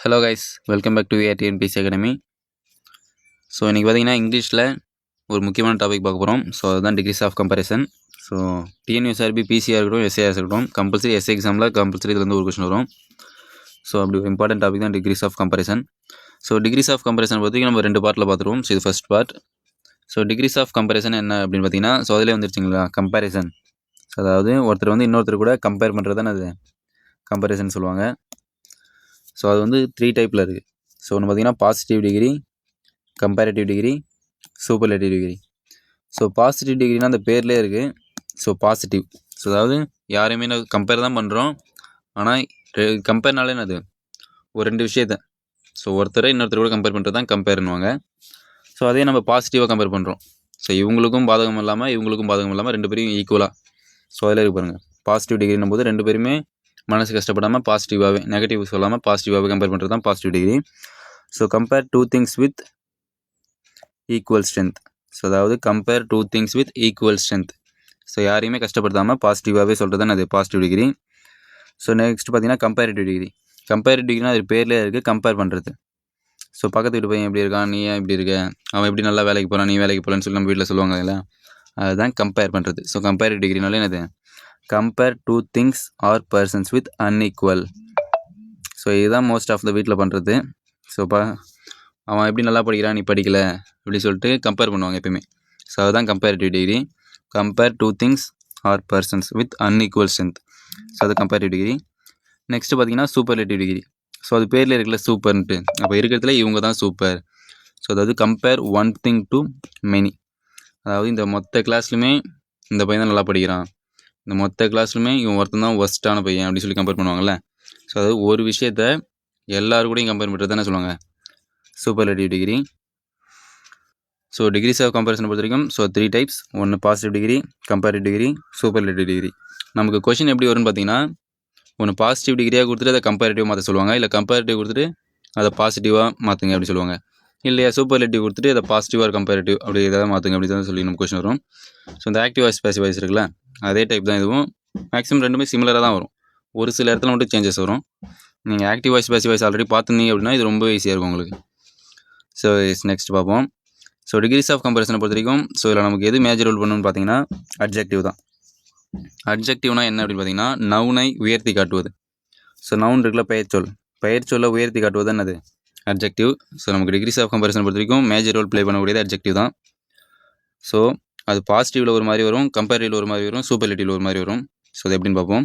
Hello guys welcome back to ATNPC academy so இன்றைக்கி பார்த்தீங்கன்னா இங்கிலீஷில் ஒரு முக்கியமான டாபிக் பார்க்க போகிறோம் ஸோ அதுதான் degrees of comparison so TNUSRB PCR இருக்கட்டும் எஸ்ஏஆர்ஸ் இருக்கட்டும் கம்பல்சரி எஸ்ஏ எக்ஸாமில் கம்பல்சரி இதுல ஒரு கொஸ்டின் வரும். ஸோ அப்படி ஒரு இம்பார்ட்டன்ட் டாபிக் தான் degrees of comparison so degrees of comparison பற்றி நம்ம ரெண்டு பார்ட்டில் பார்த்துருவோம் ஸோ இது first part so degrees of comparison என்ன அப்படின்னு பார்த்தீங்கன்னா ஸோ அதிலே வந்துருச்சுங்களா கம்பேரிசன் ஸோ அதாவது ஒருத்தர் வந்து இன்னொருத்தர் கூட கம்பேர் பண்ணுறது தான் அது. கம்பேரிசன் சொல்லுவாங்க. ஸோ அது வந்து த்ரீ டைப்பில் இருக்குது ஸோ ஒன்று பார்த்தீங்கன்னா positive degree comparative degree superlative degree so positive டிகிரினா அந்த பேர்லேயே இருக்குது ஸோ பாசிட்டிவ் ஸோ அதாவது யாரையுமே நான் கம்பேர் தான் பண்ணுறோம் ஆனால் கம்பேர்னாலே என்னது? ஒரு ரெண்டு விஷயத்த. ஸோ ஒருத்தரை இன்னொருத்தர் கூட கம்பேர் பண்ணுறது தான் கம்பேர்னுவாங்க ஸோ அதே நம்ம பாசிட்டிவாக கம்பேர் பண்ணுறோம் ஸோ இவங்களுக்கும் பாதகம் இல்லாமல் இவங்களுக்கும் பாதகம் இல்லாமல் ரெண்டு பேரும் ஈக்குவலாக ஸோ அதில் இருக்கு பாருங்கள் பாசிட்டிவ் டிகிரின்னும் போது ரெண்டு பேருமே மனசு கஷ்டப்படாமல் பாசிட்டிவாகவே நெகட்டிவ் சொல்லாமல் பாசிட்டிவாகவே கம்பேர் பண்ணுறது தான் positive degree so compare two things with equal strength so அதாவது compare two things with equal strength so யாரையுமே கஷ்டப்படுத்தாமல் பாசிட்டிவாகவே சொல்கிறது தான் அது பாசிட்டிவ் டிகிரி ஸோ நெக்ஸ்ட் பார்த்தீங்கன்னா கம்பேரிட்டிவ் டிகிரி கம்பேரிட்டிவ் டிகிரினா அது பேர்லேயே இருக்குது கம்பேர் பண்ணுறது ஸோ பக்கத்து வீட்டு பையன் எப்படி இருக்கான் நீ ஏன் இப்படி இருக்க? அவன் எப்படி நல்லா வேலைக்கு போகிறான் நீ வேலைக்கு போகலன்னு சொல்லி நம்ம வீட்டில் சொல்லுவாங்க இல்லை அதுதான் கம்பேர் பண்ணுறது ஸோ கம்பேரிட்டிவ் டிகிரினாலே என்னது? Compare two things or persons with unequal so இதுதான் மோஸ்ட் ஆஃப் த வீட்டில் பண்ணுறது ஸோ பா அவன் எப்படி நல்லா படிக்கிறான் நீ படிக்கல அப்படி சொல்லிட்டு கம்பேர் பண்ணுவாங்க எப்பயுமே. ஸோ அதுதான் comparative degree compare two things or persons with unequal strength so அது கம்பேரிட்டிவ் டிகிரி நெக்ஸ்ட்டு பார்த்தீங்கன்னா சூப்பர்லேட்டிவ் டிகிரி ஸோ அது பேரில் இருக்கல சூப்பர்ன்ட்டு அப்போ இருக்கிறதுல இவங்க தான் சூப்பர் ஸோ அதாவது compare one thing to many அதாவது இந்த மொத்த கிளாஸ்லையுமே இந்த பையன் தான் நல்லா படிக்கிறான். இந்த மொத்த கிளாஸ்லுமே இவன் ஒருத்தன் தான் ஒஸ்ட்டான பையன் அப்படின்னு சொல்லி கம்பேர் பண்ணுவாங்கல்ல. ஸோ அதாவது ஒரு விஷயத்த எல்லாரு கூடயும் கம்பேர் பண்ணுறது தானே சொல்லுவாங்க. Superlative degree so degrees of comparison பொறுத்த வரைக்கும் ஸோ த்ரீ டைப்ஸ் ஒன்று positive degree comparative degree superlative degree நமக்கு கொஷின் எப்படி வரும்னு பார்த்தீங்கன்னா ஒன்று பாசிட்டிவ் டிகிரியாக கொடுத்துட்டு அதை கம்பேரிட்டிவ் மாற்ற சொல்லுவாங்க. இல்லை கம்பேரிட்டிவ் கொடுத்துட்டு அதை பாசிட்டிவாக மாற்றுங்க அப்படின்னு சொல்லுவாங்க. இல்லையா சூப்பர்லேட்டிவ் கொடுத்துட்டு அதை பாசிட்டிவாக கம்பேரிட்டிவ் அப்படி எதாவது மாற்றுங்க அப்படி தான் சொல்லி நம்ம கொஷின் வரும். ஸோ இந்த ஆக்டிவ் வாய்ஸ் பேசிவ் வாய்ஸ் இருக்குல்ல அதே டைப் தான் இதுவும். மேக்ஸிமம் ரெண்டுமே சிமிலராக தான் வரும். ஒரு சில இடத்துல மட்டும் சேஞ்சஸ் வரும். நீங்கள் active voice passive voice already பார்த்துருந்தீங்க அப்படின்னா இது ரொம்ப ஈஸியாக இருக்கும் உங்களுக்கு. ஸோ இஸ் நெக்ஸ்ட் பார்ப்போம். ஸோ டிகிரிஸ் ஆஃப் கம்பேரிசனை பொறுத்த வரைக்கும் ஸோ இதில் நமக்கு எது மேஜர் ரோல் பண்ணணும்னு பார்த்தீங்கன்னா அட்ஜெக்டிவ் தான். அப்ஜெக்டிவ்னா என்ன அப்படின்னு பார்த்தீங்கன்னா நவுனை உயர்த்தி காட்டுவது. ஸோ நவுன் இருக்குல்ல பெயர்ச்சொல். பெயர்ச்சொல்லை உயர்த்தி காட்டுவது என்னது? அட்ஜெக்டிவ் ஸோ நமக்கு டிகிரிஸ் ஆஃப் கம்பேரிசன் பொறுத்த வரைக்கும் மேஜர் ரோல் ப்ளே பண்ணக்கூடியது அட்ஜெக்டிவ் தான். ஸோ அது பாசிட்டிவில் ஒரு மாதிரி வரும் கம்பேரிட்டிவ் ஒரு மாதிரி வரும் சூப்பர்லேட்டிவில் ஒரு மாதிரி வரும். ஸோ அது எப்படின்னு பார்ப்போம்.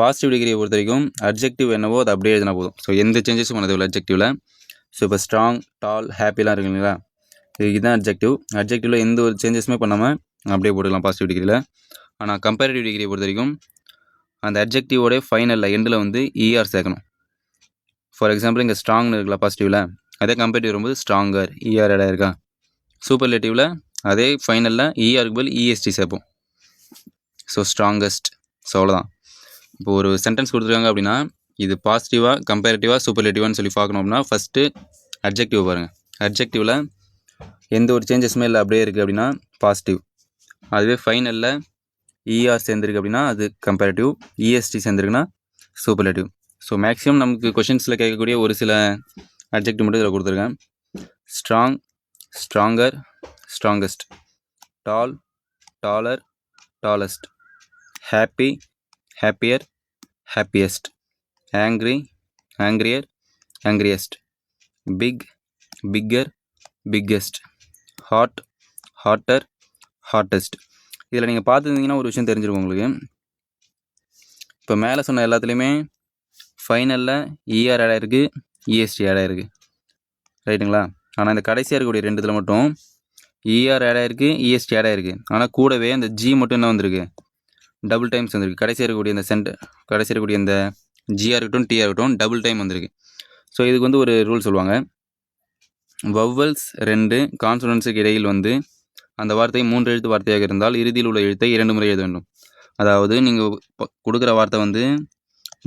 பாசிட்டிவ் டிகிரியை பொறுத்த வரைக்கும் அட்ஜெக்டிவ் என்னவோ அது அப்படியே எழுதினா போதும். ஸோ எந்த சேஞ்சஸும் பண்ணது இல்லை அட்ஜெக்டிவில் ஸோ இப்போ ஸ்ட்ராங் டால் ஹாப்பிலாம் இருக்கு இல்லைங்களா? இதுதான் அட்ஜெக்டிவ் அப்ஜெக்டிவில் எந்த ஒரு சேஞ்சஸுமே பண்ணாமல் அப்படியே போட்டுக்கலாம் பாசிட்டிவ் டிகிரியில் ஆனால் கம்பேரிட்டிவ் டிகிரியை பொறுத்த வரைக்கும் அந்த அப்ஜெக்டிவோடைய ஃபைனலில் எண்டில் வந்து இஆர் சேர்க்கணும். ஃபார் எக்ஸாம்பிள் இங்கே ஸ்ட்ராங்னு இருக்குல்ல பாசிட்டிவில் அதே கம்பேட்டிவ் வரும்போது ஸ்ட்ராங்கர் இஆர் இடம் இருக்கா? சூப்பர்லேட்டிவில் அதே ஃபைனலில் இஆருக்கு பதில் இஎஸ்டி சேர்ப்போம். ஸோ ஸ்ட்ராங்கஸ்ட் ஸோ அவ்வளோதான் இப்போ ஒரு சென்டென்ஸ் கொடுத்துருக்காங்க அப்படின்னா இது பாசிட்டிவாக கம்பேரிட்டிவாக சூப்பர்லேட்டிவான்னு சொல்லி பார்க்கணும் அப்படின்னா ஃபஸ்ட்டு அட்ஜெக்டிவ் பாருங்கள் அப்ஜெக்டிவில் எந்த ஒரு சேஞ்சஸுமே இல்லை அப்படியே இருக்குது அப்படின்னா பாசிட்டிவ் அதுவே ஃபைனலில் இஆர் சேர்ந்துருக்கு அப்படின்னா அது கம்பேரிட்டிவ் இஎஸ்டி சேர்ந்துருக்குன்னா சூப்பர்லேட்டிவ் ஸோ மேக்ஸிமம் நமக்கு கொஷின்ஸில் கேட்கக்கூடிய ஒரு சில அப்ஜெக்ட் மட்டும் இதில் கொடுத்துருக்கேன். Strong stronger strongest tall taller tallest happy happier happiest angry angrier angriest big bigger biggest hot hotter hottest இதில் நீங்கள் பார்த்துருந்தீங்கன்னா ஒரு விஷயம் தெரிஞ்சிருக்கும் உங்களுக்கு. இப்போ மேலே சொன்ன எல்லாத்துலேயுமே ஃபைனலில் இஆர் ஆட் ஆயிருக்கு இஎஸ்டி ஆட் ஆயிருக்கு ரைட்டுங்களா ஆனால் இந்த கடைசியாக இருக்கக்கூடிய ரெண்டு இதில் மட்டும் இஆர் ஆட் ஆயிருக்கு இஎஸ்டி ஆட் ஆயிருக்கு ஆனால் கூடவே அந்த ஜி மட்டும் என்ன வந்திருக்கு? டபுள் டைம்ஸ் வந்திருக்கு. கடைசியாக இருக்கக்கூடிய இந்த சென்ட் கடைசியாக இருக்கக்கூடிய இந்த ஜிஆர் இருக்கட்டும் டிஆர் இருக்கட்டும் டபுள் டைம் வந்திருக்கு. ஸோ இதுக்கு வந்து ஒரு ரூல் சொல்லுவாங்க. வவ்வல்ஸ் ரெண்டு கான்சனன்ஸுக்கு இடையில் வந்து அந்த வார்த்தை மூன்று எழுத்து வார்த்தையாக இருந்தால் இறுதியில் உள்ள எழுத்தை இரண்டு முறை எழுத வேண்டும். அதாவது நீங்கள் கொடுக்குற வார்த்தை வந்து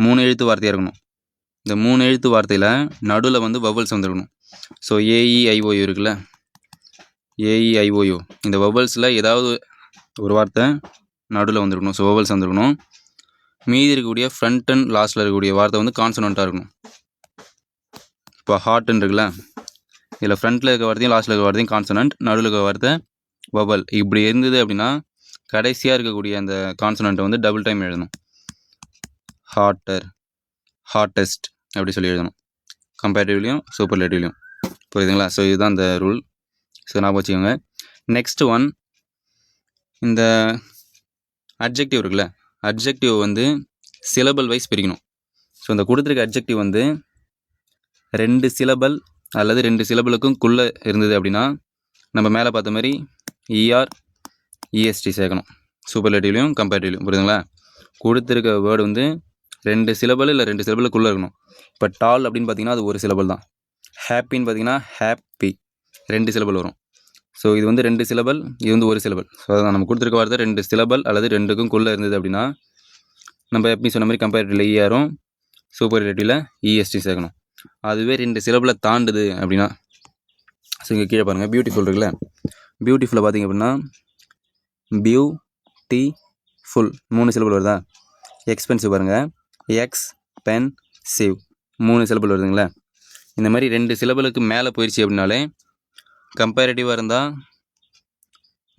மூணு எழுத்து வார்த்தையாக இருக்கணும். இந்த மூணு எழுத்து வார்த்தையில் நடுவில் வந்து vowels வந்துருக்கணும். So A E I O U இருக்குல்ல? A E I O U இந்த வவல்ஸில் ஏதாவது ஒரு வார்த்தை நடுவில் வந்துருக்கணும். So vowels வந்துருக்கணும். மீதி இருக்கக்கூடிய ஃப்ரண்ட் அண்ட் லாஸ்ட்டில் இருக்கக்கூடிய வார்த்தை வந்து கான்சனண்ட்டாக இருக்கணும். இப்போ ஹார்ட்னு இருக்குல்ல? இதில் ஃப்ரண்ட்டில் இருக்க வார்த்தையும் லாஸ்ட்டில் இருக்க வார்த்தையும் கான்சனண்ட் நடுவில் இருக்க வார்த்தை வவல் இப்படி இருந்தது அப்படின்னா கடைசியாக இருக்கக்கூடிய அந்த கான்சனண்ட்டை வந்து டபுள் டைம் எழுதணும். ஹாட்டர் ஹாட்டஸ்ட் அப்படி சொல்லி எழுதணும். கம்பேரிட்டிவ்லையும் சூப்பர்லேட்டிவ்லையும் புரியுதுங்களா? ஸோ இதுதான் அந்த ரூல் ஸோ ஞாபகம் வச்சுக்கோங்க. நெக்ஸ்ட் ஒன் இந்த அட்ஜெக்டிவ் இருக்குல்ல? அட்ஜெக்டிவ் வந்து சிலபல் வைஸ் பிரிக்கணும். ஸோ இந்த கொடுத்துருக்க அப்ஜெக்டிவ் வந்து ரெண்டு சிலபல் அல்லது ரெண்டு சிலபலுக்கும் குள்ளே இருந்தது அப்படின்னா நம்ம மேலே பார்த்த மாதிரி இஆர் இஎஸ்டி சேர்க்கணும். சூப்பர்லேட்டிவ்லையும் கம்பேரிட்டிவ்லையும் புரியுதுங்களா? கொடுத்துருக்க வேர்டு வந்து ரெண்டு சிலபல் இல்லை ரெண்டு சிலபலுக்குள்ளே இருக்கணும். இப்போ டால் அப்படின்னு பார்த்தீங்கன்னா அது ஒரு சிலபல் தான். ஹாப்பின்னு பார்த்தீங்கன்னா ஹாப்பி ரெண்டு சிலபல் வரும். ஸோ இது வந்து ரெண்டு சிலபல் இது வந்து ஒரு சிலபல் ஸோ அதான் நம்ம கொடுத்துருக்க வார்த்தை ரெண்டு சிலபல் அல்லது ரெண்டுக்கும் குள்ளே இருந்தது அப்படின்னா நம்ம எப்பயும் சொன்ன மாதிரி கம்பேரிட்டிவில் இஆரும் சூப்பர்லேட்டிவில் இஎஸ்டி சேர்க்கணும். அதுவே ரெண்டு சிலபில் தாண்டுது அப்படின்னா ஸோ இங்கே கீழே பாருங்கள் பியூட்டிஃபுல் இருக்குல்ல? பியூட்டிஃபுல்லை பார்த்தீங்க அப்படின்னா பியூ டி ஃபுல் மூணு சிலபிள் வருதா? எக்ஸ்பென்சிவ் பாருங்கள் எக்ஸ் பென் சிவ். மூணு சிலபிள் வருதுங்களா? இந்த மாதிரி ரெண்டு சிலபிளுக்கு மேலே போயிடுச்சு அப்படின்னாலே கம்பேரிட்டிவாக இருந்தால்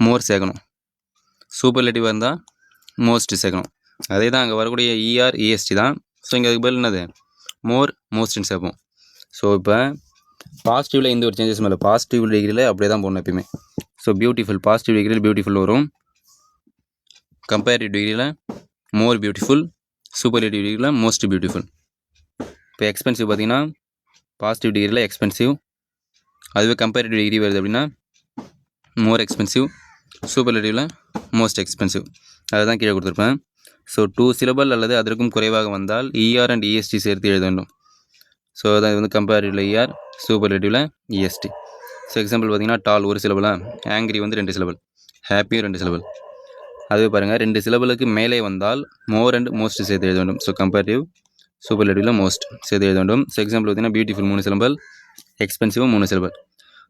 மோர் சேர்க்கணும். சூப்பர்லேட்டிவாக இருந்தால் மோஸ்ட் சேர்க்கணும். அதே தான் அங்கே வரக்கூடிய இஆர் இஎஸ்டி தான். ஸோ இங்கே அதுக்கு பதில் என்னது? மோர் மோஸ்ட்னு சேர்ப்போம். ஸோ இப்போ பாசிட்டிவில் இந்த ஒரு சேஞ்சஸ் மேலே பாசிட்டிவ் டிகிரியில் அப்படியே தான் போடணும் எப்பயுமே. ஸோ பியூட்டிஃபுல் பாசிட்டிவ் டிகிரியில் பியூட்டிஃபுல் வரும். கம்பேரிட்டிவ் டிகிரியில் மோர் பியூட்டிஃபுல் சூப்பர் சூப்பர்லேட்டிவ் டிகிரியில் மோஸ்ட் பியூட்டிஃபுல் இப்போ எக்ஸ்பென்சிவ் பார்த்தீங்கன்னா பாசிட்டிவ் டிகிரியில் எக்ஸ்பென்சிவ் அதுவே கம்பேரிட்டிவ் டிகிரி வருது அப்படின்னா மோர் எக்ஸ்பென்சிவ் சூப்பர்லேட்டிவில் மோஸ்ட் எக்ஸ்பென்சிவ் அதை தான் கீழே கொடுத்துருப்பேன். ஸோ டூ சிலபல் அல்லது அதற்கும் குறைவாக வந்தால் இஆர் அண்ட் இஎஸ்டி சேர்த்து எழுத வேண்டும். ஸோ அதான் இது வந்து கம்பேரிட்டிவில் இஆர் சூப்பர்லேட்டிவில் இஎஸ்டி ஸோ எக்ஸாம்பிள் பார்த்தீங்கன்னா டால் ஒரு சிலபலாக ஆங்கிரி வந்து ரெண்டு சிலபல் ஹாப்பியும் ரெண்டு சிலபல் அதுவே பாருங்கள் ரெண்டு சிலபலுக்கு மேலே வந்தால் மோர் அண்ட் மோஸ்ட் சேர்த்து எழுத வேண்டும். ஸோ கம்பேரிட்டிவ் சூப்பர்லேட்டிவில் மோஸ்ட் சேர்த்து எழுத வேண்டும். ஸோ எக்ஸாம்பிள் பார்த்தீங்கன்னா பியூட்டிஃபுல் மூணு சிலம்பல் எக்ஸ்பென்சிவும் மூணு சிலபல்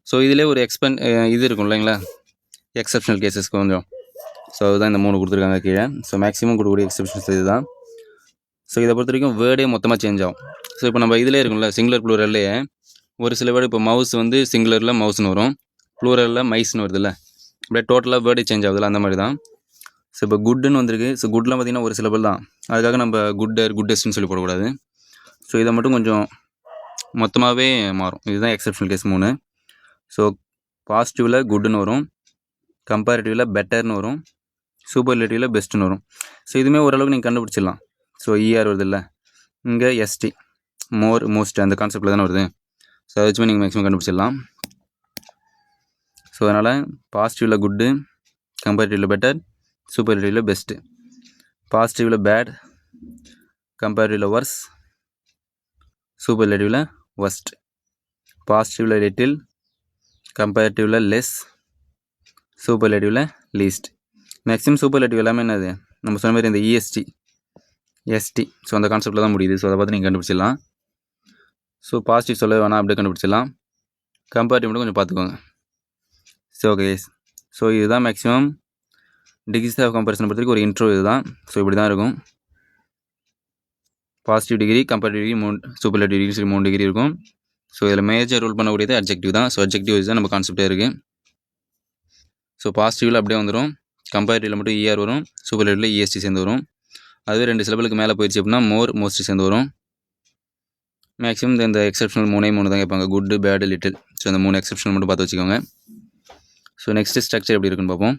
ஸோ இதிலே ஒரு எக்ஸ்பென் இது இருக்கும் இல்லைங்களா? எக்ஸப்ஷனல் கேசஸ்க்கு கொஞ்சம். ஸோ அதுதான் இந்த மூணு கொடுத்துருக்காங்க கீழே. ஸோ மேக்ஸிமம் கொடுக்கக்கூடிய எக்ஸப்ஷன்ஸ் இது தான். ஸோ இதை பொறுத்த வரைக்கும் வேர்டே மொத்தமாக சேஞ்ச் ஆகும். ஸோ இப்போ நம்ம இதிலே இருக்கும்ல சிங்குலர் ப்ளூரல்லையே ஒரு சில வேர்டு இப்போ மவுஸ் வந்து சிங்குலரில் மவுஸ்னு வரும். ப்ளூரலில் மைஸ்னு வருதுல்ல. அப்படியே டோட்டலாக வேர்டே சேஞ்ச் ஆகுதுல்ல அந்த மாதிரி தான். ஸோ இப்போ குட்டுன்னு வந்திருக்கு. ஸோ குட்லாம் பார்த்திங்கன்னா ஒரு சிலபல் தான். அதுக்காக நம்ம குட்டர் குட்டஸ்ட்னு சொல்லி போடக்கூடாது. ஸோ இதை மட்டும் கொஞ்சம் மொத்தமாகவே மாறும். இதுதான் எக்ஸப்ஷனல் கேஸ் மூணு. ஸோ பாசிட்டிவில் குட்டுன்னு வரும். கம்பேரிட்டிவில் பெட்டர்னு வரும். சூப்பர் ரிலேட்டிவில் பெஸ்ட்டுன்னு வரும். ஸோ இதுவுமே ஓரளவுக்கு நீங்கள் கண்டுபிடிச்சிடலாம். ஸோ இஆர் வருது இல்லை? இங்கே எஸ்டி மோர் மோஸ்ட் அந்த கான்செப்டில் தானே வருது. ஸோ அதை வச்சுமே நீங்கள் மேக்ஸிமம் கண்டுபிடிச்சிடலாம். ஸோ அதனால் பாசிட்டிவில் குட்டு கம்பேரிட்டிவில் பெட்டர் சூப்பர் சூப்பர்லேட்டிவில் பெஸ்ட்டு பாசிட்டிவில் பேட் கம்பேரிட்டிவில் ஒர்ஸ் சூப்பர்லேட்டிவில் ஒஸ்ட் பாசிட்டிவில் லிட்டில் கம்பேரிட்டிவில் லெஸ் சூப்பர் சூப்பர்லேட்டிவில் லீஸ்ட் மேக்ஸிமம் சூப்பர்லேட்டிவ் எல்லாமே என்னது? நம்ம சொன்ன மாதிரி இந்த இஎஸ்டி எஸ்டி ஸோ அந்த கான்செப்டில் தான் முடியுது. ஸோ அதை பார்த்து நீங்கள் கண்டுபிடிச்சிடலாம். ஸோ பாசிட்டிவ் சொல்ல வேணாம் அப்படியே கண்டுபிடிச்சிடலாம். கம்பேரிட்டிவ் மட்டும் கொஞ்சம் பார்த்துக்கோங்க. ஸோ ஓகே ஸோ இதுதான் மேக்ஸிமம் டிகிரிஸ் ஆஃப் கம்பேரிசன் பொறுத்தவரைக்கும் ஒரு இன்ட்ரோ இதுதான். ஸோ இப்படி தான் இருக்கும். பாசிட்டிவ் டிகிரி கம்பேரிட்டிவ் டிகிரி மூணு சூப்பர்லேட்டிவ் டிகிரி சொல்லி மூணு டிகிரி இருக்கும். ஸோ இதில் மேஜர் ரூல் பண்ணக்கூடியது அப்ஜெக்டிவ் தான். ஸோ அப்ஜெக்டிவ் தான் நம்ம கான்செப்டே இருக்குது ஸோ பாசிட்டிவில் அப்படியே வந்துடும் கம்பேரிட்டிவில் மட்டும் இஆர் வரும். சூப்பர்லேட்டிவில் இஎஸ்டி சேர்ந்து வரும். அதுவே ரெண்டு சிலபலுக்கு மேலே போயிடுச்சு அப்படின்னா மோர் மோஸ்ட் சேர்ந்து வரும். மேக்ஸிமம் இந்த எக்ஸப்ஷனல் மூணே மூணு தான் கேட்பாங்க. குட்டு பேடு லிட்டில் ஸோ இந்த மூணு எக்ஸப்ஷனல் மட்டும் பார்த்து வச்சுக்கோங்க. ஸோ நெக்ஸ்ட்டு ஸ்ட்ரக்சர் எப்படி இருக்குன்னு பார்ப்போம்.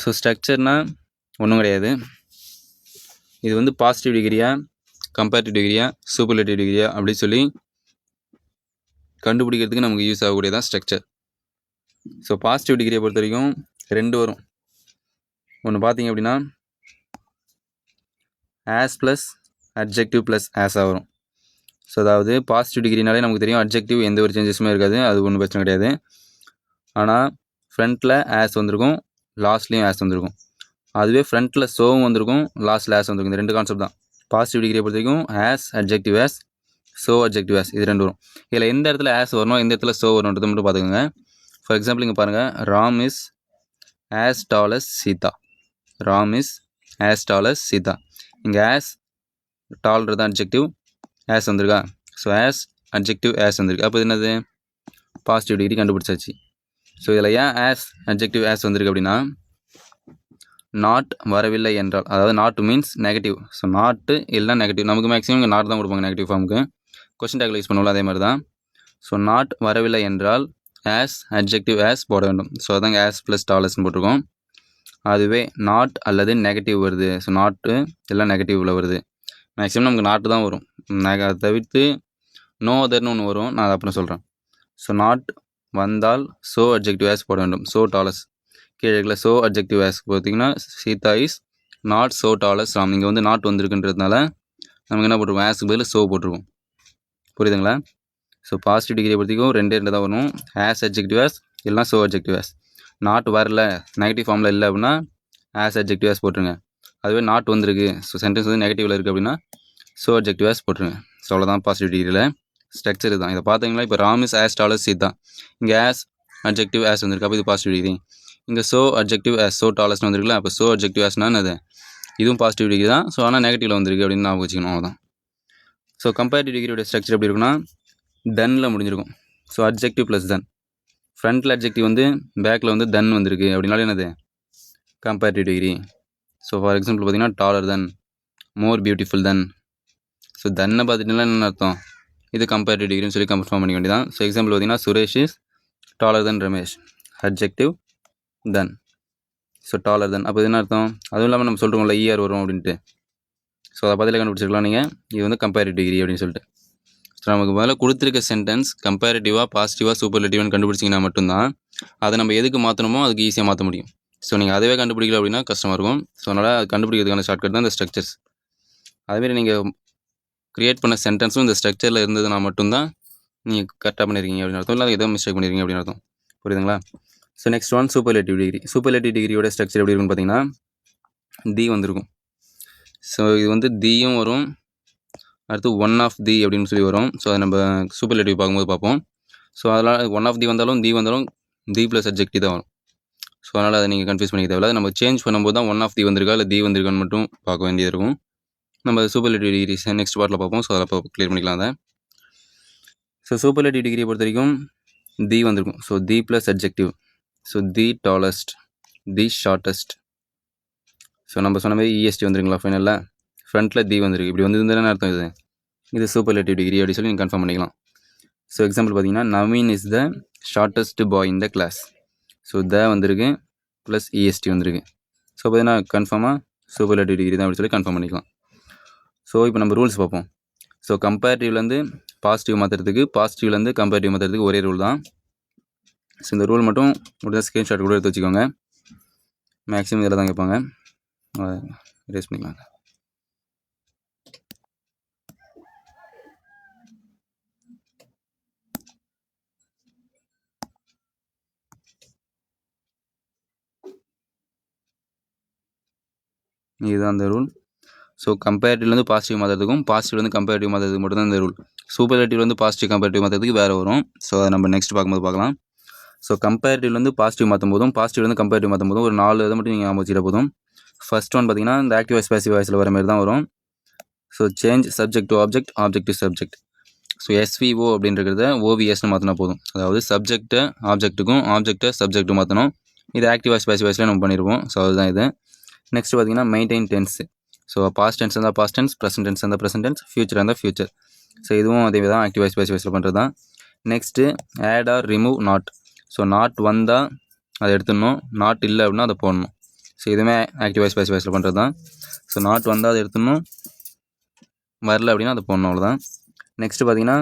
ஸோ ஸ்ட்ரக்சர்னால் ஒன்றும் கிடையாது. இது வந்து பாசிட்டிவ் டிகிரியா கம்பேரிட்டிவ் டிகிரியா சூப்பர்லேட்டிவ் டிகிரியா அப்படின்னு சொல்லி கண்டுபிடிக்கிறதுக்கு நமக்கு யூஸ் ஆகக்கூடியதான் ஸ்ட்ரக்சர் ஸோ பாசிட்டிவ் டிகிரியை பொறுத்த வரைக்கும் ரெண்டு வரும். ஒன்று பார்த்தீங்க அப்படின்னா ஆஸ் ப்ளஸ் அட்ஜெக்டிவ் ப்ளஸ் ஆஸாக வரும். ஸோ அதாவது பாசிட்டிவ் டிகிரினாலே நமக்கு தெரியும் அட்ஜெக்டிவ் எந்த ஒரு சேஞ்சஸுமே இருக்காது. அது ஒன்றும் பிரச்சனை கிடையாது. ஆனால் ஃப்ரண்ட்டில் ஆஸ் வந்திருக்கும். லாஸ்ட்லேயும் ஆஸ் வந்திருக்கும். அதுவே ஃப்ரண்ட்டில் சோவும் வந்திருக்கும் லாஸ்ட்டில் ஆஸ் வந்திருக்கும். இந்த ரெண்டு கான்செப்ட் தான். பாசிட்டிவ் டிகிரியை பொறுத்த வரைக்கும் as adjective as so adjective as இது ரெண்டு வரும். இதில் எந்த இடத்துல ஆஸ் வரணும் எந்த இடத்துல சோ வரணுன்றது மட்டும் பார்த்துக்கோங்க. ஃபார் எக்ஸாம்பிள் இங்கே பாருங்கள் Ram is as tall as Sita. Ram is as tall as Sita. இங்கே ஆஸ் டால்ன்றது அட்ஜெக்டிவ் ஆஸ் வந்திருக்கா? ஸோ ஆஸ் அட்ஜெக்டிவ் ஆஸ் வந்திருக்கு. அப்போ என்னது? பாசிட்டிவ் டிகிரி கண்டுபிடிச்சாச்சு. ஸோ இதில் ஏன் ஆஸ் அட்ஜெக்டிவ் ஆஸ் வந்திருக்கு அப்படின்னா நாட் வரவில்லை என்றால் அதாவது நாட் மீன்ஸ் நெகட்டிவ் ஸோ நாட்டு எல்லாம் நெகட்டிவ் நமக்கு மேக்ஸிமம் இங்கே நாட் தான் கொடுப்பாங்க நெகட்டிவ் ஃபார்முக்கு கொஸ்டின் டேக்கில் யூஸ் பண்ணுவோம் அதே மாதிரி தான் ஸோ நாட் வரவில்லை என்றால் ஆஸ் அட்ஜெக்டிவ் ஆஸ் போட வேண்டும். ஸோ அதாங்க ஆஸ் ப்ளஸ் டாலர்ஸ்னு போட்டிருக்கோம். அதுவே நாட் அல்லது நெகட்டிவ் வருது. ஸோ நாட்டு இல்லை நெகட்டிவில் வருது. மேக்ஸிமம் நமக்கு நாட்டு தான் வரும். அதை தவிர்த்து நோ அதர்னு ஒன்று வரும். நான் அதை அப்புறம் சொல்கிறேன் ஸோ நாட் வந்தால் ஸோ அப்ஜெக்டிவ் ஆஸ் போட வேண்டும். ஸோ டாலஸ் கீழே இருக்கல ஸோ அப்ஜெக்டிவ் ஆஸ் பார்த்தீங்கன்னா Sita is not so tall as Ram. இங்கே வந்து நாட் வந்திருக்குன்றதுனால நமக்கு என்ன போட்டிருக்கோம் ஆஸ்க்கு பதில் ஸோ போட்டிருக்கோம் புரியுதுங்களா? ஸோ பாசிட்டிவ் டிகிரி பொறுத்திக்கும் ரெண்டே ரெண்டு தான் வரும். ஆஸ் அப்ஜெக்டிவ் ஆஸ் இல்லைனா ஸோ அப்ஜெக்டிவ் ஆஸ் நாட் வரல நெகட்டிவ் ஃபார்மில் இல்லை அப்படின்னா ஆஸ் அப்ஜெக்டிவ் ஆஸ் போட்டுருங்க. அதுவே நாட் வந்திருக்கு. ஸோ சென்டென்ஸ் வந்து நெகட்டிவில் இருக்குது அப்படின்னா ஸோ அப்ஜெக்டிவ் ஆஸ் போட்டுருங்க. ஸோ அவ்வளோதான் பாசிட்டிவ் டிகிரியில் ஸ்ட்ரக்சர் தான். இதை பார்த்தீங்களா? இப்போ ராமிஸ் ஆஸ் டாலர்ஸ் சீட் தான். இங்கே ஆஸ் அட்ஜெக்டிவ் ஆஸ் வந்திருக்கு. அப்போ இது பாசிட்டிவ் டிகிரி இங்கே சோ அட்ஜெக்டிவ் ஆஸ் ஸோ டாலர்ஸ்னு வந்திருக்குல்ல அப்போ சோ அட்ஜெக்டிவ் ஆஸ்னா அது இதுவும் பாசிட்டிவ் டிகிரி தான். ஸோ ஆனால் நெகட்டிவில் வந்திருக்கு அப்படின்னு நான் வச்சுக்கணும் அவ்வளோதான் ஸோ கம்பேரிட்டிவ் டிகிரியோட ஸ்ட்ரக்சர் எப்படி இருக்குன்னா தென்னில் முடிஞ்சிருக்கும். ஸோ அட்ஜெக்டிவ் ப்ளஸ் தன் ஃப்ரண்ட்டில் அப்ஜெக்டிவ் வந்து பேக்கில் வந்து தன் வந்திருக்கு. அப்படின்னாலும் என்னது? Comparative degree so for example பார்த்தீங்கன்னா taller than more beautiful than so தன்னை பார்த்துட்டுலாம் என்ன அர்த்தம்? இது கம்பேரிட்டிவ் டிகிரின்னு சொல்லி கன்ஃபார்ம் பண்ணிக்க வேண்டியதான் ஸோ எக்ஸாம்பிள் பார்த்தீங்கன்னா Suresh is taller than Ramesh objective than so taller than அப்போ என்ன அர்த்தம்? அதுவும் இல்லாமல் நம்ம சொல்கிறோம்ல இஆர் வரும் அப்படின்ட்டு. ஸோ அதை பதிலாக கண்டுபிடிச்சிருக்கலாம் நீங்கள் இது வந்து கம்பேரிட்டிவ் டிகிரி அப்படின்னு சொல்லிட்டு. ஸோ நமக்கு முதல்ல கொடுத்துருக்க சென்டென்ஸ் கம்பேரிட்டிவாக பாசிட்டிவாக சூப்பர்லேட்டிவ்னு கண்டுபிடிச்சிங்கன்னா மட்டும்தான் அதை நம்ம எதுக்கு மாற்றணுமோ அதுக்கு ஈஸியாக மாற்ற முடியும். ஸோ நீங்கள் அதுவே கண்டுபிடிக்கல அப்படின்னா கஷ்டமாக இருக்கும். ஸோ அதனால் அது கண்டுபிடிக்கிறதுக்கான ஷார்ட்கட் தான் இந்த ஸ்ட்ரக்சர்ஸ் அதுமாரி நீங்கள் க்ரியேட் பண்ண சென்டென்ஸும் இந்த ஸ்ட்ரக்சரில் இருந்ததுன்னா மட்டும்தான் நீங்கள் கரெக்டாக பண்ணியிருக்கீங்க அப்படின்னு அர்த்தம். இல்லை ஏதோ மிஸ்டேக் பண்ணியிருக்கீங்க அப்படின்னு அர்த்தம். புரியுதுங்களா? So next one superlative degree superlative டிகிரியோட structure எப்படி இருக்குன்னு பார்த்தீங்கன்னா தி வந்திருக்கும். ஸோ இது வந்து தியும் வரும். அடுத்து ஒன் ஆஃப் தி அப்படின்னு சொல்லி வரும். ஸோ அதை நம்ம சூப்பர்லேட்டிவ் பார்க்கும்போது பார்ப்போம். ஸோ அதனால் ஒன் ஆஃப் தி வந்தாலும் தி வந்தாலும் தி ப்ளஸ் சப்ஜெக்ட் தான் வரும். ஸோ அதனால் அதை நீங்கள் கன்ஃபியூஸ் பண்ணிக்க தேவையில்ல. நம்ம சேஞ்ச் பண்ணும்போது தான் ஒன் ஆஃப் தி வந்திருக்கா? இல்லை தி வந்திருக்கான்னு மட்டும் பார்க்க வேண்டியது இருக்கும். நம்ம சூப்பர்லேட்டிவ் டிகிரி நெக்ஸ்ட் பார்ட்டில் பார்ப்போம். ஸோ அதை இப்போ க்ளியர் பண்ணிக்கலாம் அதை. ஸோ சூப்பர்லேட்டிவ் டிகிரியை பொறுத்த வரைக்கும் தி வந்திருக்கும். So the plus objective so the tallest the shortest so நம்ம சொன்ன மாதிரி இஎஸ்டி வந்துருங்களா ஃபைனலில் ஃப்ரண்ட்டில் தி வந்திருக்கு. இப்படி வந்து அர்த்தம் இது? இது சூப்பர்லேட்டிவ் டிகிரி அப்படின்னு சொல்லி நீங்கள் கன்ஃபார்ம் பண்ணிக்கலாம். ஸோ எக்ஸாம்பிள் பார்த்தீங்கன்னா Naveen is the shortest boy in the class so the வந்திருக்கு ப்ளஸ் இஎஸ்டி வந்திருக்கு. ஸோ பார்த்தீங்கன்னா கன்ஃபார்மாக சூப்பர்லேட்டிவ் டிகிரி தான் அப்படின்னு சொல்லி கன்ஃபார்ம் பண்ணிக்கலாம். ஸோ இப்போ நம்ம ரூல்ஸ் பார்ப்போம். ஸோ கம்பேரிட்டிவ்லேருந்து பாசிட்டிவ் மாற்றுறதுக்கு பாசிட்டிவ்லேருந்து கம்பேரிட்டிவ் மாற்றுறதுக்கு ஒரே ரூல் தான். ஸோ இந்த ரூல் மட்டும் முடிஞ்சால் ஸ்க்ரீன்ஷாட் கூட எடுத்து வச்சுக்கோங்க. மேக்ஸிமம் இதில் தான் கேட்பாங்க. ரேஸ் பண்ணிக்கலாம் இதுதான் அந்த ரூல் ஸோ கம்பேரிட்டிவ்லேருந்து பாசிட்டிவ் மாற்றுறதுக்கும் பாசிட்டிவ்லேருந்து கம்பேரிட்டிவ் மாற்றுறதுக்கு மட்டும் தான் இந்த ரூல் சூப்பர் வந்து பாசிட்டிவ் கம்பேரிட்டிவ் மாற்றுறதுக்கு வேறு வரும். ஸோ அதை நம்ம நெக்ஸ்ட் பார்க்கும்போது பார்க்கலாம். ஸோ கம்பேரிட்டிவ்லேருந்து பாசிட்டிவ் மாற்றும் போதும் பாசிட்டிவ்லேருந்து கம்பேரிட்டிவ் மாற்றும் போதும் ஒரு நாலு இதை மட்டும் நீங்கள் ஞாபகம் போதும். ஃபர்ஸ்ட் ஒன் பார்த்தீங்கன்னா இந்த ஆக்டிவ் வாய்ஸ் பேசிவ் வாய்ஸில் வர மாதிரி தான் வரும். So change subject to object object to subject so SVO அப்படின்றத ஓவிஎஸ்னு மாற்றினா போதும். அதாவது சப்ஜெக்ட்டை ஆப்ஜெக்ட்டுக்கும் ஆப்ஜெக்ட்டை சப்ஜெக்ட்டு மாற்றணும் இது ஆக்டிவ் வாய்ஸ் பேசிவ் வாய்ஸில் நம்ம பண்ணியிருப்போம் ஸோ அதுதான் இது. நெக்ஸ்ட் பார்த்தீங்கன்னா maintain tense so past tense இருந்தால் பாஸ்ட் டென்ஸ் ப்ரெசன்ட் டென்ஸ் இருந்தால் ப்ரெசன்ட் டென்ஸ் ஃபியூச்சர் இருந்தால் ஃபியூச்சர் ஸோ இதுவும் அதே தான் ஆக்டிவ் வாய்ஸ் பேசிவ் வாய்ஸில் பண்ணுறது தான். Next add or remove not so not வந்தால் அதை எடுத்துடணும். நாட் இல்லை அப்படின்னா அதை போடணும். ஸோ இதுவுமே ஆக்டிவ் வாய்ஸ் பேசிவ் வாய்ஸில் பண்ணுறது தான். ஸோ நாட் வந்தால் அதை எடுத்துடணும். வரல அப்படின்னா அதை போடணும் அவ்வளோதான் நெக்ஸ்ட்டு பார்த்தீங்கன்னா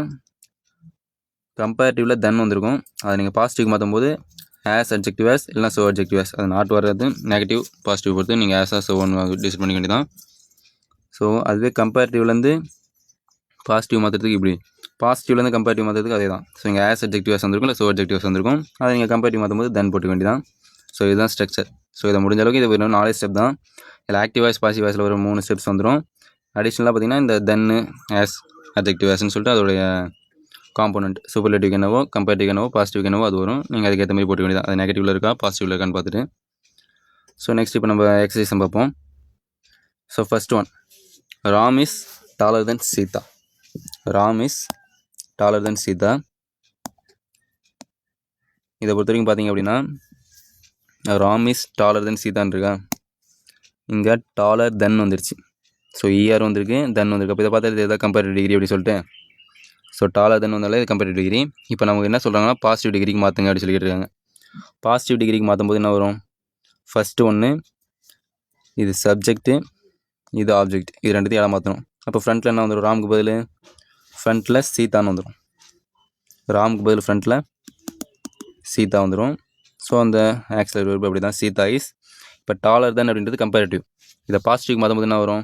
கம்பேரிட்டிவில் தென் வந்திருக்கும். அதை நீங்கள் பாசிட்டிவ் மாற்றும் போது ஆஸ் அப்ஜெக்டிவ் ஆஸ் இல்லைனா சோ அப்ஜெக்டிவ் ஆஸ் அது நாட் வர்றது நெகட்டிவ் பாசிட்டிவ் பொறுத்து நீங்கள் ஆஸ் ஆஸ் ஒன் டிசைட் பண்ணிக்க வேண்டியதான் ஸோ அதுவே கம்பேரிட்டிவ்லேருந்து பாசிட்டிவ் மாற்றுறதுக்கு இப்படி. பாசிட்டிவ்லேருந்து கம்பேரிட்டிவ் மாற்றுறதுக்கு அதே தான் ஸோ இங்கே ஆஸ் அட்ஜெக்டிவ் ஆஸ் வந்திருக்கும் இல்லை சோ அட்ஜெக்டிவ் வந்திருக்கும். அதை நீங்கள் கம்பேரிட்டிவ் மாற்றும் போது தென் போட்டுக்க வேண்டியதான் ஸோ இதுதான் ஸ்ட்ரக்சர் ஸோ இதை முடிஞ்ச அளவுக்கு இது வெறும் நாலே ஸ்டெப் தான். இதில் ஆக்டிவ் வாய்ஸ் பாசிவ் வாய்ஸில் ஒரு மூணு ஸ்டெப்ஸ் வந்துடும் அடிஷ்னலாக பார்த்தீங்கன்னா இந்த தென்னு ஆஸ் அப்ஜெக்டிவ் ஆஸ்ன்னு சொல்லிட்டு அதோடைய காம்போனன்ட் சூப்பர்லேட்டிவ் என்னவோ கம்பேரிட்டிவ் என்னவோ பாசிட்டிவ் என்னவோ அது வரும். நீங்கள் அதுக்கேற்ற மாதிரி போட்டுக்க வேண்டியது அது நெகட்டிவில் இருக்கா பாசிட்டிவில் இருக்கான்னு பார்த்துட்டு. ஸோ நெக்ஸ்ட் இப்போ நம்ம எக்ஸசைஸ் பார்ப்போம். So first one Ram is taller than Sita. Ram is taller than Sita. இதை பொறுத்த வரைக்கும் பார்த்தீங்க அப்படின்னா ராம் இஸ் டாலர் தென் சீதான் இருக்கா? இங்கே டாலர் தென் வந்துருச்சு. ஸோ இஆர் வந்திருக்கு தென் வந்திருக்கு. அப்போ இதை பார்த்தா இது எதாவது கம்பேரிட்டிவ் டிகிரி அப்படின்னு சொல்லிட்டு. ஸோ டாலர் தென் வந்தாலே இது டிகிரி இப்போ நமக்கு என்ன சொல்கிறாங்கன்னா பாசிட்டிவ் டிகிரிக்கு மாற்றுங்க அப்படின்னு சொல்லிட்டு இருக்காங்க. பாசிட்டிவ் டிகிரிக்கு மாற்றும் போது என்ன வரும்? ஃபஸ்ட்டு ஒன்று இது சப்ஜெக்ட்டு இது ஆப்ஜெக்ட் இது ரெண்டுத்தையும் இடம் மாற்றணும் அப்போ ஃப்ரண்ட்டில் என்ன வந்துடும் ராமுக்கு பதில் ஃப்ரண்ட்டில் சீதான்னு வந்துடும் ராமுக்கு பதில் ஃப்ரண்ட்டில் சீதா வந்துடும் ஸோ அந்த ஆக்சிலர் verb அப்படி தான் சீதா இஸ் இப்போ டாலர் தான் அப்படின்றது கம்பேரிட்டிவ் இதை பாசிட்டிவ் மாற்றும் போது என்ன வரும்?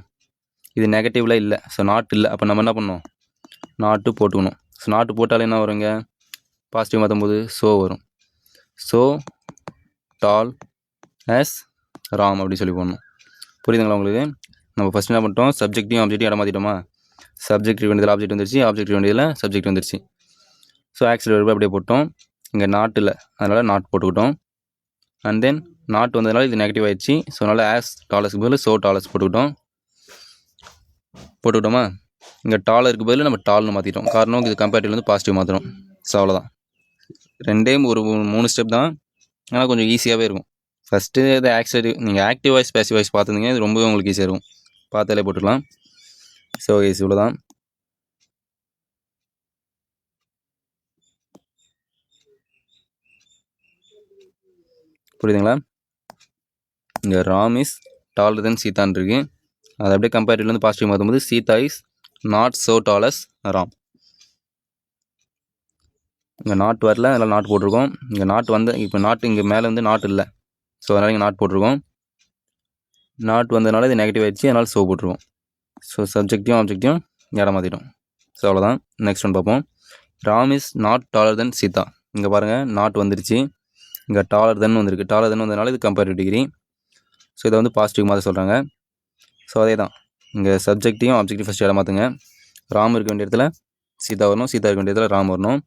இது நெகட்டிவில் இல்லை. ஸோ நாட் இல்லை. அப்போ நம்ம என்ன பண்ணோம் நாட்டு போட்டுக்கணும். ஸோ நாட்டு போட்டாலே என்ன வருங்க? பாசிட்டிவ் மாற்றும் போது ஸோ வரும். ஸோ டால் எஸ் ராம் அப்படின்னு சொல்லி போடணும். புரியுதுங்களா உங்களுக்கு? நம்ம ஃபஸ்ட் என்ன பண்ணிட்டோம்? சப்ஜெக்ட்டையும் ஆப்ஜெக்டையும் இடம் மாற்றிட்டோமா சப்ஜெக்ட் வேண்டியதில் ஆப்ஜெக்ட் வந்துருச்சு ஆப்ஜெக்ட் வேண்டியதில் சப்ஜெக்ட் வந்துருச்சு. ஸோ ஆக்சில் verb அப்படியே போட்டோம். இங்கே நாட்டில் அதனால் நாட் போட்டுக்கிட்டோம். அண்ட் தென் நாட் வந்ததுனால இது நெகட்டிவ் ஆயிடுச்சு. ஸோ அதனால் ஆஸ் டாலர்ஸ்க்கு பதில் ஸோ டாலர்ஸ் போட்டுக்கிட்டோம். போட்டுக்கிட்டோமா? இங்கே டாலருக்கு பதில் நம்ம டால்னு மாற்றிட்டோம் காரணம் இது கம்பேரிட்டிவ் வந்து பாசிட்டிவ் மாற்றுறோம் ஸோ அவ்வளோதான் ரெண்டே ஒரு மூணு ஸ்டெப் தான். ஆனால் கொஞ்சம் ஈஸியாகவே இருக்கும். ஃபஸ்ட்டு இது ஆக்சிடென்ட் நீங்கள் ஆக்டிவ் வாய்ஸ் பேசிவ் வாய்ஸ் பார்த்துருந்தீங்க இது ரொம்பவே உங்களுக்கு ஈஸியாக இருக்கும். பார்த்தாலே போட்டுக்கலாம் ஸோ ஈஸி இவ்வளோ தான் புரியுதுங்களா? இங்கே ராம் இஸ் டாலர் தென் சீதான் இருக்கு. அது அப்படியே கம்பேரிட்டிவ்லேருந்து பாசிட்டிவ் மாற்றும்போது Sita is not so tall as Ram. இங்கே நாட் வரல அதனால் நாட் போட்டிருக்கோம். இங்கே நாட் வந்து இப்போ நாட் இங்கே மேலே வந்து நாட் இல்லை. ஸோ அதனால் இங்கே நாட் போட்டிருக்கோம். நாட் வந்ததுனால இது நெகட்டிவ் ஆகிடுச்சு அதனால் ஸோ போட்டுருவோம். ஸோ சப்ஜெக்டையும் ஆப்ஜெக்டையும் இடம் மாற்றிட்டோம் ஸோ அவ்வளோதான் நெக்ஸ்ட் ஒன் பார்ப்போம். Ram is not taller than Sita இங்கே பாருங்கள் நாட் வந்துருச்சு. இங்கே டாலர் தென் வந்திருக்கு. டாலர் தென் வந்ததுனால இது கம்பேரிட்டிவ் டிகிரி ஸோ இதை வந்து பாசிட்டிவ் மாற்ற சொல்கிறாங்க ஸோ அதே தான் இங்கே சப்ஜெக்டையும் ஆப்ஜெக்டையும் ஃபஸ்ட் இடம் மாற்றுங்க ராம் இருக்க வேண்டிய இடத்துல சீதா வரணும். சீதா இருக்க வேண்டிய இடத்துல ராம் வரணும்.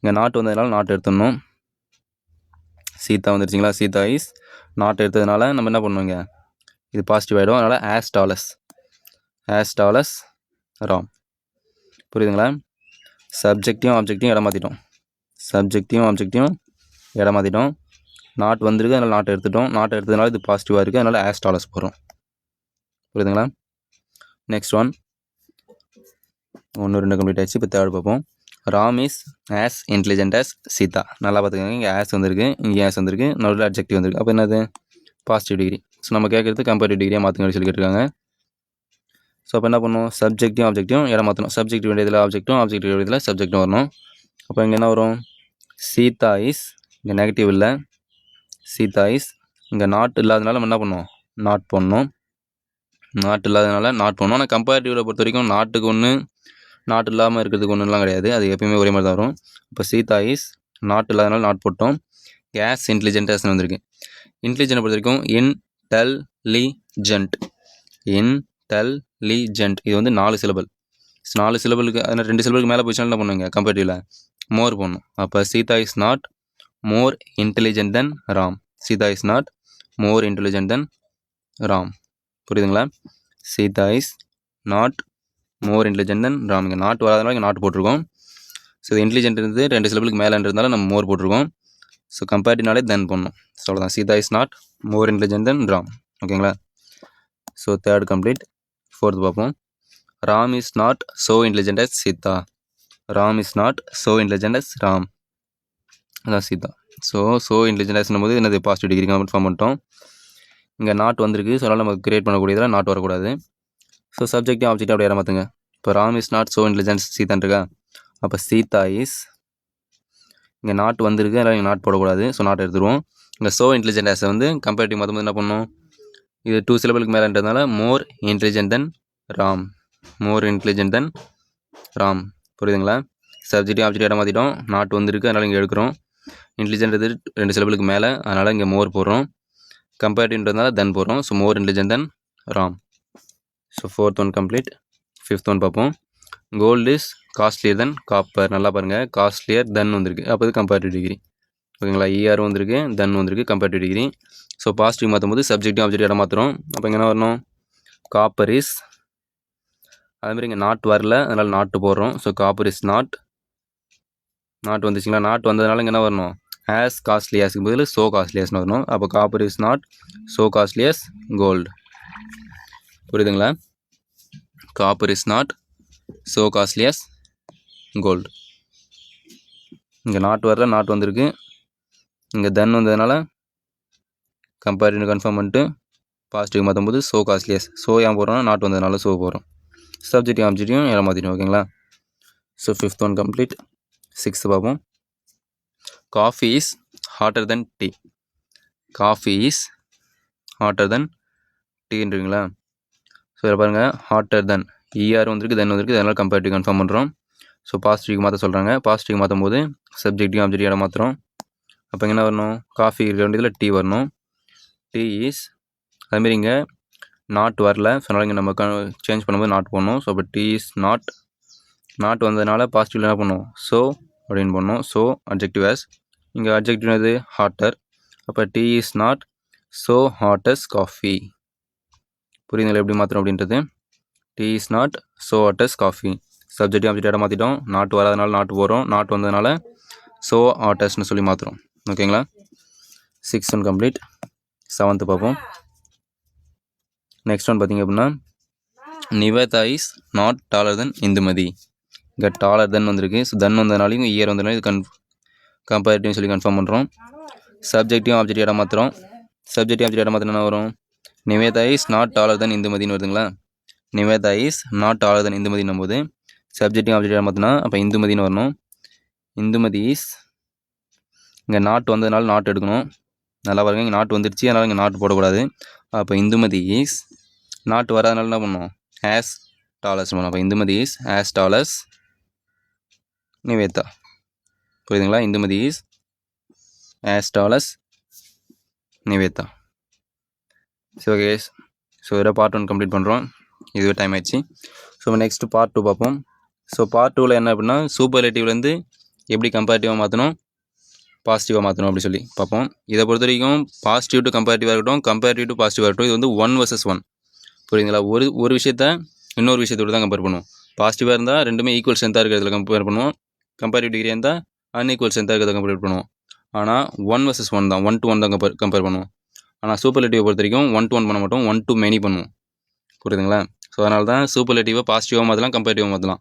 இங்கே நாட்டு வந்ததுனால நாட்டு எடுத்துடணும். சீதா வந்துருச்சிங்களா? சீதா இஸ் நாட்டு எடுத்ததுனால நம்ம என்ன பண்ணுவோங்க இது பாசிட்டிவ் ஆகிடும் அதனால் as tall as as tall as Ram புரியுதுங்களா? சப்ஜெக்டையும் ஆப்ஜெக்டையும் இடம் மாற்றிட்டோம் சப்ஜெக்டையும் ஆப்ஜெக்டையும் இடம் மாற்றிட்டோம் நாட் வந்திருக்கு அதனால் நாட்டை எடுத்துட்டோம். நாட்டை எடுத்ததுனால இது பாசிட்டிவாக இருக்குது அதனால் ஆஸ் டாலஸ் போகிறோம் புரியுதுங்களா? நெக்ஸ்ட் ஒன் ஒன்று ரெண்டு கம்ப்ளீட் ஆயிடுச்சு. இப்போ தேர்ட் பார்ப்போம். Ram is as intelligent as Sita நல்லா பார்த்துக்கோங்க. இங்கே ஆஸ் வந்திருக்கு. இங்கே ஆஸ் வந்திருக்கு. நடுவில் அப்ஜெக்டிவ் வந்திருக்கு. அப்போ என்னது? பாசிட்டிவ் டிகிரி ஸோ நம்ம கேட்குறது கம்பேரிட்டிவ் டிகிரியாக மாற்றுங்க சொல்லி கேட்டிருக்காங்க. ஸோ அப்போ என்ன பண்ணுவோம்? சப்ஜெக்ட்டையும் ஆப்ஜெக்ட்டும் இடம் மாற்றணும் சப்ஜெக்ட் வேண்டியதில் ஆப்ஜெக்ட்டும் ஆப்ஜெக்ட் வேண்டியதில் சப்ஜெக்ட்டும் வரணும். அப்போ இங்கே என்ன வரும்? சீதா இஸ் இங்கே நெகட்டிவ் இல்லை. சீதா இஸ் இங்கே நாட் இல்லாதனால நம்ம என்ன பண்ணுவோம்? நாட் போடணும். நாட் இல்லாதனால நாட் போடணும். ஆனால் கம்பேரிட்டிவில் பொறுத்த வரைக்கும் நாட்டுக்கு ஒன்று நாட் இல்லாமல் இருக்கிறதுக்கு ஒன்றுலாம் கிடையாது. அது எப்பயுமே ஒரே மாதிரி தான் வரும். இப்போ சீதா இஸ் நாட் இல்லாதனால நாட் போட்டோம். கேஸ் இன்டெலிஜென்டஸ்னு வந்திருக்கு. இன்டெலிஜென்ட் பொறுத்த வரைக்கும் இன் டெல் லி இது வந்து நாலு சிலபல் நாலு சிலபலுக்கு அதனால் ரெண்டு சிலபலுக்கு மேலே போயிடுச்சுனா என்ன பண்ணுவீங்க? கம்பேரிட்டிவில் மோர் போடணும். அப்போ Sita is not more intelligent than Ram. Sita is not more intelligent than Ram. புரியுதுங்களா? Sita is not more intelligent than Ram. இங்கே நாட் வராதனால இங்கே நாட் போட்டிருக்கோம். ஸோ இது இன்டெலிஜென்ட் இருந்து ரெண்டு சிலபலுக்கு மேலேன்றதுனால நம்ம மோர் போட்டிருக்கோம். ஸோ கம்பேரிட்டிவ்னாலே தென் பண்ணணும் ஸோ அவ்வளோதான் Sita is not more intelligent than Ram ஓகேங்களா ஸோ தேர்ட் கம்ப்ளீட் ஃபோர்த் பார்ப்போம். Ram is not so intelligent as Sita Ram is not so intelligent as Ram அதான் சீதா ஸோ ஸோ இன்டெலிஜென்ட் போது என்னது? பாசிட்டிவ் டிகிரி கமெண்ட் ஃபார்ம் பண்ணிட்டோம். இங்கே not வந்திருக்கு. So அதனால் நம்ம கிரியேட் பண்ணக்கூடியதில் நாட் வரக்கூடாது. ஸோ சப்ஜெக்ட் ஆப்ஜெக்ட் அப்படியே மாற்றுங்க இப்போ Ram is not so intelligence சீதான் இருக்கா அப்போ சீதா இஸ் இங்கே நாட் வந்திருக்கு அதனால் இங்கே நாட் போடக்கூடாது. ஸோ நாட் எடுத்துருவோம். இங்கே ஸோ இன்டெலிஜென்ட் ஆஸை வந்து கம்பேரிட்டிவ் மொத்தம் என்ன பண்ணணும் இது டூ சிலபிளுக்கு மேலேன்றதுனால more intelligent than Ram more intelligent than Ram புரியுதுங்களா? சப்ஜெக்டையும் ஆப்ஜெக்ட் இடம் மாற்றிட்டோம் நாட் வந்திருக்கு அதனால் இங்கே எடுக்கிறோம். இன்டெலிஜென்ட் இது ரெண்டு சிலபிளுக்கு மேலே அதனால் இங்கே மோர் போடுறோம். கம்பேரிட்டிவ்ன்றதுனால தென் போடுறோம். So more intelligent than Ram so fourth one complete fifth one பார்ப்போம். Gold is costlier than copper நல்லா பாருங்கள் காஸ்ட்லியர் தென் வந்திருக்கு. அப்போ இது டிகிரி ஓகேங்களா? இஆர் வந்திருக்கு. தென் வந்திருக்கு. கம்பேர்டிவ் டிகிரி ஸோ பாசிட்டிவ் மாற்றும் போது சப்ஜெக்டும் ஆப்ஜெக்ட் இடம் மாற்றுறோம் அப்போ இங்கே என்ன வரணும்? காப்பர் இஸ் அதுமாதிரி இங்கே நாட் வரல. அதனால் நாட்டு போடுறோம். So copper is not not வந்துச்சுங்களா? Not வந்ததுனால இங்கே என்ன வரணும்? ஆஸ் காஸ்ட்லியாஸ்க்கு பதில் ஸோ காஸ்ட்லியாஸ்னு வரணும். அப்போ copper is not so costly as gold புரியுதுங்களா? Copper is not so costly as gold இங்கே நாட் வரல நாட் வந்திருக்கு. இங்கே தென் வந்ததுனால கம்பேரிட்டிவ் கன்ஃபார்ம் பண்ணிட்டு பாசிட்டிவ் மாற்றும்போது ஸோ காஸ்ட்லியஸ் ஸோ ஏன் போகிறோம்னா நாட் வந்ததுனால ஸோ போகிறோம் சப்ஜெக்டிவ் ஆப்ஜெக்டிவும் எல்லாம் மாற்றிடும் ஓகேங்களா so fifth one complete sixth பார்ப்போம். Coffee is hotter than tea coffee is hotter than டீன்றீங்களா so இதில் பாருங்கள் ஹாட்டர் தென் இஆர் வந்திருக்கு தென் வந்திருக்கு அதனால் கம்பேரிட்டிவ் கன்ஃபார்ம் பண்ணுறோம் ஸோ பாசிட்டிவ்க்கு மாற்ற சொல்கிறாங்க பாசிட்டிவ் மாற்றும் போது சப்ஜெக்டிவ் ஆப்ஜெக்டிவ் இடம் மாற்றுறோம் அப்போ என்ன வரணும்? காஃபி இருக்க வேண்டியதில் டீ வரணும். டீ இஸ் அதுமாரி இங்கே நாட் வரல. ஸோ அதனால் இங்கே நம்ம சேஞ்ச் பண்ணும்போது நாட் போடணும். ஸோ அப்போ டீ இஸ் நாட் நாட் வந்ததுனால பாசிட்டிவ் என்ன பண்ணுவோம் ஸோ அப்படின்னு பண்ணோம் ஸோ அப்ஜெக்டிவ் ஆஸ் இங்கே அப்ஜெக்டிவ் அது ஹாட்டர் அப்போ tea is not so hot as coffee புரியுதுங்களா? எப்படி மாற்றணும் அப்படின்றது? Tea is not so hot as coffee subjective object இடம் மாற்றிட்டோம் நாட்டு வராதனால நாட்டு போகிறோம் நாட்டு வந்ததுனால ஸோ ஹாட்டஸ்னு சொல்லி மாற்றுறோம் ஓகேங்களா சிக்ஸ் ஒன் கம்ப்ளீட் செவன்த்து பார்ப்போம். நெக்ஸ்ட் ஒன் பார்த்தீங்க அப்படின்னா Nivetha is not taller than Indumathi இங்கே டாலர் தென் வந்திருக்கு. ஸோ தென் வந்ததுனாலையும் இயர் வந்ததுனால இது கன் கம்பேரிட்டிவ் சொல்லி கன்ஃபார்ம் பண்ணுறோம் சப்ஜெக்டிவ் ஆப்ஜெக்ட் இடம் மாற்றுறோம் சப்ஜெக்டிவ் ஆப்ஜெக்ட் இடம் மாற்றினா என்ன வரும்? Nivetha is not taller than இந்துமதின்னு வருதுங்களா? Nivetha is not taller than இந்துமதினும் போது சப்ஜெக்டிவ் ஆப்ஜெக்ட் பார்த்தோன்னா அப்போ இந்துமதின்னு வரணும். இந்துமதி இஸ் இங்கே நாட் வந்ததுனால நாட் எடுக்கணும். நல்லா பாருங்க இங்கே நாட் வந்துடுச்சு அதனால் இங்கே நாட் போடக்கூடாது. அப்போ இந்துமதி இஸ் நாட் வராதனால என்ன பண்ணணும்? ஆஸ் டாலர்ஸ் பண்ணணும். அப்போ Indumathi is as tall as Nivetha. புரியுதுங்களா? Indumathi is as tall as Nivetha. So okay so இதில் பார்ட் ஒன் கம்ப்ளீட் பண்ணுறோம் இதுவே டைம் ஆயிடுச்சு. ஸோ நெக்ஸ்ட்டு பார்ட் டூ பார்ப்போம். ஸோ பார்ட் டூவில் என்ன அப்படின்னா சூப்பர் ரிலேட்டிவ்லேருந்து எப்படி கம்பேரிட்டிவாக மாற்றணும் பாசிட்டிவாக மாற்றணும் அப்படி சொல்லி. பார்ப்போம். இதை பொறுத்த வரைக்கும் பாசிட்டிவ் டு கம்பேரிட்டிவாக இருக்கட்டும் கம்பேரிட்டிவ் டு பாசிட்டிவாக இருக்கட்டும் இது வந்து ஒன் வர்சஸ் ஒன் புரியுதுங்களா? ஒரு ஒரு விஷயத்த இன்னொரு விஷயத்தோட தான் கம்பேர் பண்ணுவோம். பாசிட்டிவாக இருந்தால் ரெண்டுமே ஈக்குவல் ஸ்ட்ரென்த்தாக இருக்கிறதுல கம்பேர் பண்ணுவோம். கம்பேரிட்டிவ் டிகிரி இருந்தால் அன்ஈக்குவல் ஸ்ட்ரென்த்தாக இருக்கிறத கம்பேர் பண்ணுவோம். ஆனால் ஒன் வர்சஸ் ஒன் தான் ஒன் டு ஒன் தான் கம்பேர் கம்பேர் பண்ணுவோம். ஆனால் சூப்பர்லேட்டிவை பொறுத்த வரைக்கும் ஒன் டு ஒன் பண்ண மாட்டோம் ஒன் டு மெனி பண்ணுவோம். புரியுதுங்களா? ஸோ அதனால தான் சூப்பர்லேட்டிவாக பாசிட்டிவாக மாற்றலாம் கம்பேரிட்டிவாக மாற்றலாம்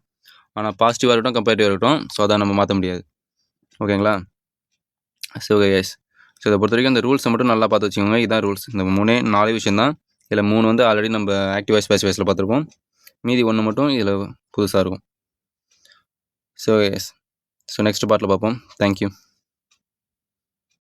ஆனால் பாசிட்டிவாக இருக்கட்டும் கம்பேரிட்டிவாக இருக்கட்டும் ஸோ அதை நம்ம மாற்ற முடியாது. ஓகேங்களா? ஸோ எஸ் ஸோ இதை பொறுத்த வரைக்கும் இந்த ரூல்ஸை மட்டும் நல்லா பார்த்து வச்சுக்கோங்க. இதான் ரூல்ஸ் இந்த மூணே நாலு விஷயம் தான் இதில் மூணு வந்து ஆல்ரெடி நம்ம ஆக்டிவ் வாய்ஸ் பேஸ் வாய்ஸில் பார்த்துருப்போம். மீதி ஒன்று மட்டும் இதில் புதுசாக இருக்கும். ஸோ எஸ் ஸோ நெக்ஸ்ட் பார்ட்டில் பார்ப்போம். தேங்க்யூ